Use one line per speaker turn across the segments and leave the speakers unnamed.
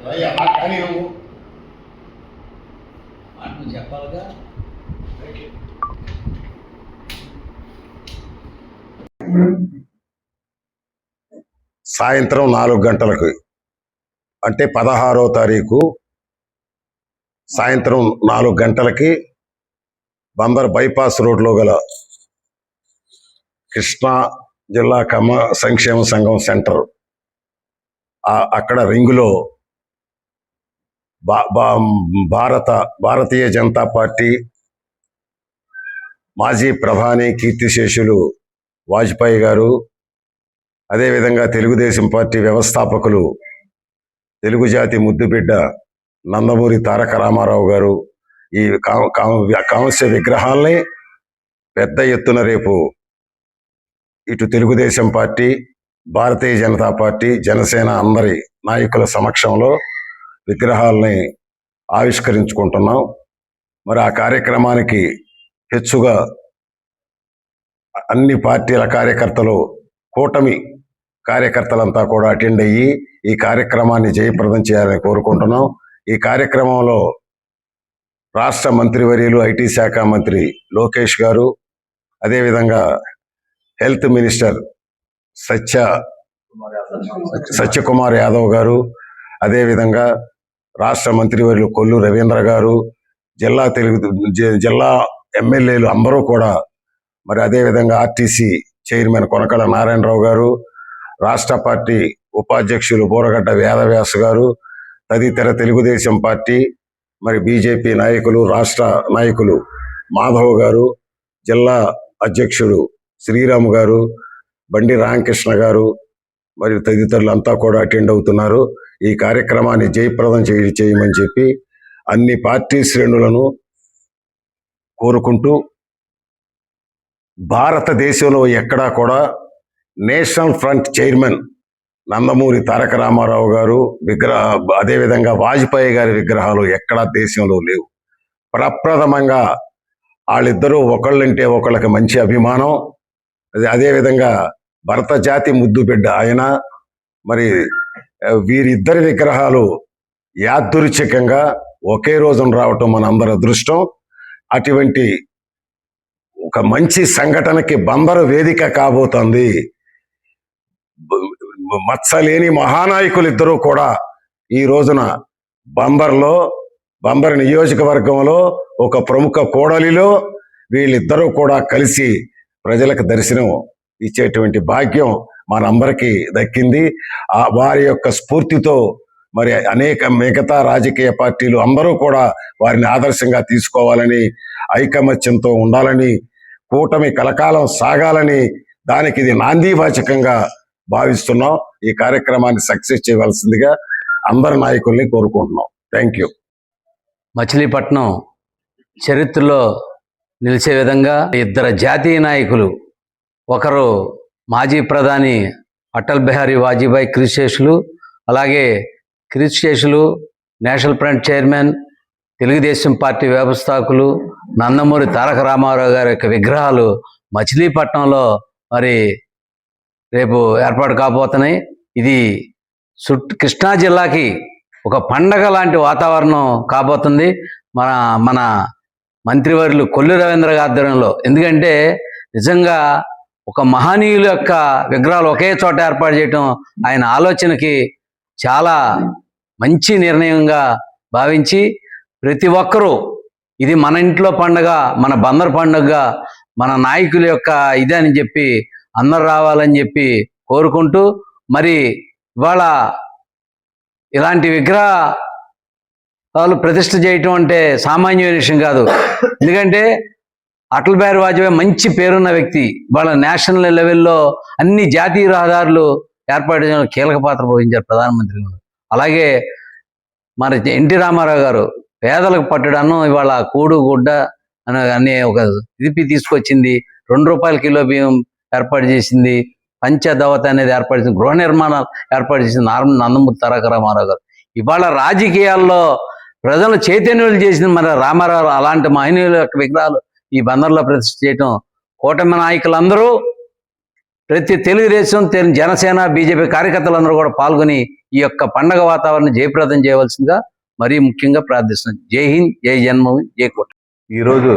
కానీ నువ్వు.
మాట నువ్వు చెప్పాలిగా?
సాయంత్రం నాలుగు గంటలకు అంటే పదహారో తారీఖు సాయంత్రం నాలుగు గంటలకి బందర్ బైపాస్ రోడ్లో గల కృష్ణా జిల్లా కమ సంక్షేమ సంఘం సెంటర్ ఆ- అక్కడ రింగులో భారత భారతీయ జనతా పార్టీ మాజీ ప్రధాని కీర్తిశేషులు వాజ్పేయి గారు అదేవిధంగా తెలుగుదేశం పార్టీ వ్యవస్థాపకులు తెలుగు జాతి ముద్దుబిడ్డ నందమూరి తారక రామారావు గారు ఈ కా- కాంస్య విగ్రహాల్ని పెద్ద ఎత్తున రేపు ఇటు తెలుగుదేశం పార్టీ భారతీయ జనతా పార్టీ జనసేన అందరి నాయకుల సమక్షంలో విగ్రహాల్ని ఆవిష్కరించుకుంటున్నాం. మరి ఆ కార్యక్రమానికి హెచ్చుగా అన్ని పార్టీల కార్యకర్తలు కూటమి కార్యకర్తలంతా కూడా అటెండ్ అయ్యి ఈ కార్యక్రమాన్ని జయప్రదం చేయాలని కోరుకుంటున్నాం. ఈ కార్యక్రమంలో రాష్ట్ర మంత్రివర్యులు ఐటీ శాఖ మంత్రి లోకేష్ గారు అదేవిధంగా హెల్త్ మినిస్టర్ సత్య సత్యకుమార్ యాదవ్ గారు అదేవిధంగా రాష్ట్ర మంత్రివర్యులు కొల్లు రవీంద్ర గారు జిల్లా తెలుగు జిల్లా ఎమ్మెల్యేలు అందరూ కూడా మరి అదేవిధంగా ఆర్టీసీ చైర్మన్ కొనకళ నారాయణరావు గారు రాష్ట్ర పార్టీ ఉపాధ్యక్షులు బోరగడ్డ వేదవ్యాస్ గారు తదితర తెలుగుదేశం పార్టీ మరి బీజేపీ నాయకులు రాష్ట్ర నాయకులు మాధవ్ గారు జిల్లా అధ్యక్షుడు శ్రీరామ్ గారు బండి రామకృష్ణ గారు మరియు తదితరులు అంతా కూడా అటెండ్ అవుతున్నారు. ఈ కార్యక్రమాన్ని జయప్రదం చేయ చేయమని చెప్పి అన్ని పార్టీ శ్రేణులను కోరుకుంటూ భారతదేశంలో ఎక్కడా కూడా national front chairman Nandamuri Taraka Ramarao garu విగ్రహ అదేవిధంగా వాజ్పేయి గారి విగ్రహాలు ఎక్కడా దేశంలో లేవు. ప్రప్రథమంగా వాళ్ళిద్దరూ ఒకళ్ళంటే ఒకళ్ళకి మంచి అభిమానం. అదే అదేవిధంగా భరత జాతి ముద్దు బిడ్డ ఆయన. మరి వీరిద్దరి విగ్రహాలు యాదృచ్ఛికంగా ఒకే రోజున రావటం మన అందరి అదృష్టం. అటువంటి ఒక మంచి సంఘటనకి బందరు వేదిక కాబోతోంది. మత్సలేని మహానాయకులు ఇద్దరూ కూడా ఈ రోజున బందర్లో బందర్ నియోజకవర్గంలో ఒక ప్రముఖ కోడలిలో వీళ్ళిద్దరూ కూడా కలిసి ప్రజలకు దర్శనం ఇచ్చేటువంటి భాగ్యం మనందరికీ దక్కింది. ఆ వారి యొక్క స్ఫూర్తితో మరి అనేక మిగతా రాజకీయ పార్టీలు అందరూ కూడా వారిని ఆదర్శంగా తీసుకోవాలని ఐకమత్యంతో ఉండాలని కూటమి కలకాలం సాగాలని దానికి ఇది నాందీవాచకంగా భావిస్తున్నాం. ఈ కార్యక్రమాన్ని సక్సెస్ చేయవలసిందిగా అందరి నాయకుల్ని కోరుకుంటున్నాం. Thank you.
మచిలీపట్నం చరిత్రలో నిలిచే విధంగా ఇద్దరు జాతీయ నాయకులు ఒకరు మాజీ ప్రధాని అటల్ బిహారీ వాజ్పేయి క్రిస్టేషులు అలాగే క్రిశేషులు national front chairman Telugu Desam party వ్యవస్థాపకులు నందమూరి తారక రామారావు గారి యొక్క విగ్రహాలు మచిలీపట్నంలో మరి రేపు ఏర్పాటు కాబోతున్నాయి. ఇది చుట్టూ కృష్ణా జిల్లాకి ఒక పండగ లాంటి వాతావరణం కాబోతుంది. మన మన మంత్రివర్యులు కొల్లు రవీంద్ర గారి ఆధ్వర్యంలో. ఎందుకంటే నిజంగా ఒక మహనీయుల యొక్క విగ్రహాలు ఒకే చోట ఏర్పాటు చేయటం ఆయన ఆలోచనకి చాలా మంచి నిర్ణయంగా భావించి ప్రతి ఒక్కరూ ఇది మన ఇంట్లో పండగ మన బందర్ పండుగగా మన నాయకుల యొక్క ఇది అని చెప్పి అందరు రావాలని చెప్పి కోరుకుంటూ మరి ఇవాళ ఇలాంటి విగ్రహాలు ప్రతిష్ఠ చేయటం అంటే సామాన్యమైన విషయం కాదు. ఎందుకంటే అటల్ బిహారీ వాజ్పేయి మంచి పేరున్న వ్యక్తి. వాళ్ళ నేషనల్ లెవెల్లో అన్ని జాతీయ రహదారులు ఏర్పాటు చేయడంలో కీలక పాత్ర పోషించారు ప్రధానమంత్రి. అలాగే మరి ఎన్టీ రామారావు గారు పేదలకు పట్టడాను ఇవాళ కూడు గుడ్డ అనే ఒక ఇది తీసుకొచ్చింది. రెండు రూపాయల కిలో బియ్యం ఏర్పాటు చేసింది. పంచదవత అనేది ఏర్పాటు చేసింది. గృహ నిర్మాణాలు ఏర్పాటు చేసింది నార్మల్ నందమూరి తారక రామారావు గారు. ఇవాళ రాజకీయాల్లో ప్రజలు చైతన్యులు చేసిన మన రామారావు అలాంటి మహనీయుల యొక్క విగ్రహాలు ఈ బందర్లో ప్రతిష్ఠ చేయటం. కూటమి నాయకులందరూ ప్రతి తెలుగుదేశం జనసేన బీజేపీ కార్యకర్తలందరూ కూడా పాల్గొని ఈ యొక్క పండగ వాతావరణం జయప్రదం చేయవలసిందిగా మరీ ముఖ్యంగా ప్రార్థిస్తున్నాం. జై హింద్ జై జన్మభూమి జై కోట
ఈరోజు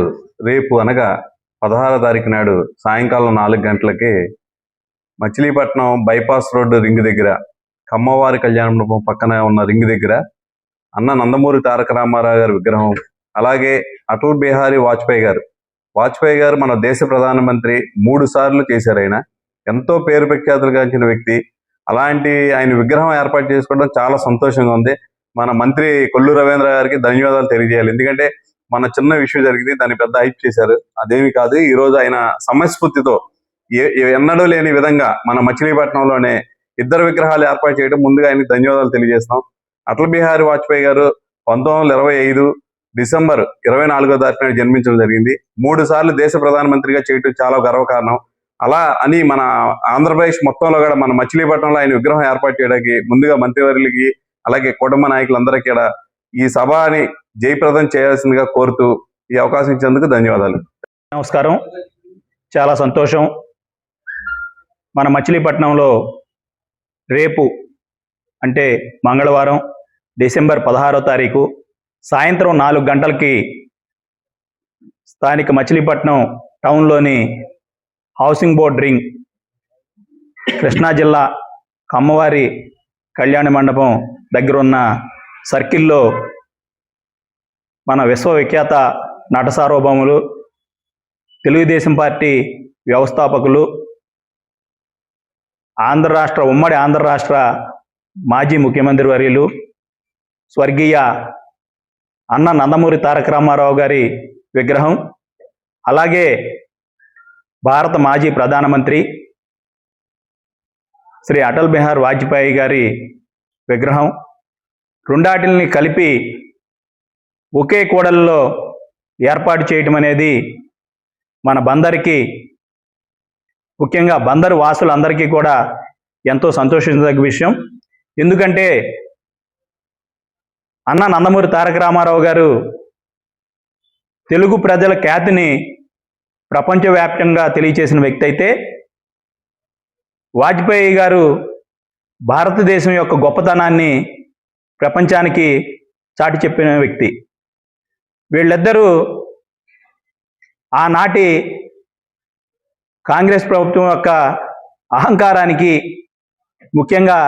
రేపు అనగా పదహారో తారీఖు నాడు సాయంకాలం నాలుగు గంటలకి మచిలీపట్నం బైపాస్ రోడ్డు రింగ్ దగ్గర కమ్మవారి కళ్యాణ మండపం పక్కన ఉన్న రింగ్ దగ్గర అన్న నందమూరి తారక రామారావు గారి విగ్రహం అలాగే అటల్ బిహారీ వాజ్పేయి గారు వాజ్పేయి గారు మన దేశ ప్రధానమంత్రి మూడు సార్లు చేశారు ఆయన. ఎంతో పేరు ప్రఖ్యాతులు గాంచిన వ్యక్తి. అలాంటి ఆయన విగ్రహం ఏర్పాటు చేసుకోవడం చాలా సంతోషంగా ఉంది. మన మంత్రి కొల్లు రవీంద్ర గారికి ధన్యవాదాలు తెలియజేయాలి. ఎందుకంటే మన చిన్న విషయం జరిగింది దాన్ని పెద్ద హైప్ చేశారు. అదేమి కాదు ఈ రోజు ఆయన సమయస్ఫూర్తితో ఏ ఏ- ఎన్నడూ లేని విధంగా మన మచిలీపట్నంలోనే ఇద్దరు విగ్రహాలు ఏర్పాటు చేయడం ముందుగా ఆయనకి ధన్యవాదాలు తెలియజేస్తాం అటల్ బిహారీ వాజ్పేయి గారు పంతొమ్మిది వందల ఇరవై ఐదు డిసెంబర్ ఇరవై నాలుగో తారీఖున జన్మించడం జరిగింది. మూడు సార్లు దేశ ప్రధానమంత్రిగా చేయటం చాలా గర్వకారణం. అలా అని మన ఆంధ్రప్రదేశ్ మొత్తంలో కూడా మన మచిలీపట్నంలో ఆయన విగ్రహం ఏర్పాటు చేయడానికి ముందుగా మంత్రివర్యులకి అలాగే కుటుంబ నాయకులందరికీ కూడా ఈ సభని జయప్రదం చేయాల్సిందిగా కోరుతూ ఈ అవకాశం ఇచ్చేందుకు ధన్యవాదాలు.
నమస్కారం. చాలా సంతోషం. మన మచిలీపట్నంలో రేపు అంటే మంగళవారం డిసెంబర్ పదహారో తారీఖు సాయంత్రం నాలుగు గంటలకి స్థానిక మచిలీపట్నం టౌన్లోని హౌసింగ్ బోర్డ్ రింగ్ కృష్ణా జిల్లా అమ్మవారి కళ్యాణ మండపం దగ్గర ఉన్న సర్కిల్లో మన విశ్వవిఖ్యాత నట సార్వభౌములు తెలుగుదేశం పార్టీ వ్యవస్థాపకులు ఆంధ్ర రాష్ట్ర ఉమ్మడి ఆంధ్ర రాష్ట్ర మాజీ ముఖ్యమంత్రి వర్యులు స్వర్గీయ అన్న నందమూరి తారక రామారావు గారి విగ్రహం అలాగే భారత మాజీ ప్రధానమంత్రి శ్రీ అటల్ బిహార్ వాజ్పేయి గారి విగ్రహం. రెండాటిల్ని కలిపి ఒకే కూడల్లో ఏర్పాటు చేయటం అనేది మన బందరికి ముఖ్యంగా బందరు వాసులందరికీ కూడా ఎంతో సంతోషించదగ్గ విషయం. ఎందుకంటే అన్న నందమూరి తారక రామారావు గారు తెలుగు ప్రజల ఖ్యాతిని ప్రపంచవ్యాప్తంగా తెలియచేసిన వ్యక్తి అయితే వాజ్పేయి గారు భారతదేశం యొక్క గొప్పతనాన్ని ప్రపంచానికి చాటి చెప్పిన వ్యక్తి. వీళ్ళిద్దరూ ఆనాటి కాంగ్రెస్ ప్రభుత్వం యొక్క అహంకారానికి ముఖ్యంగా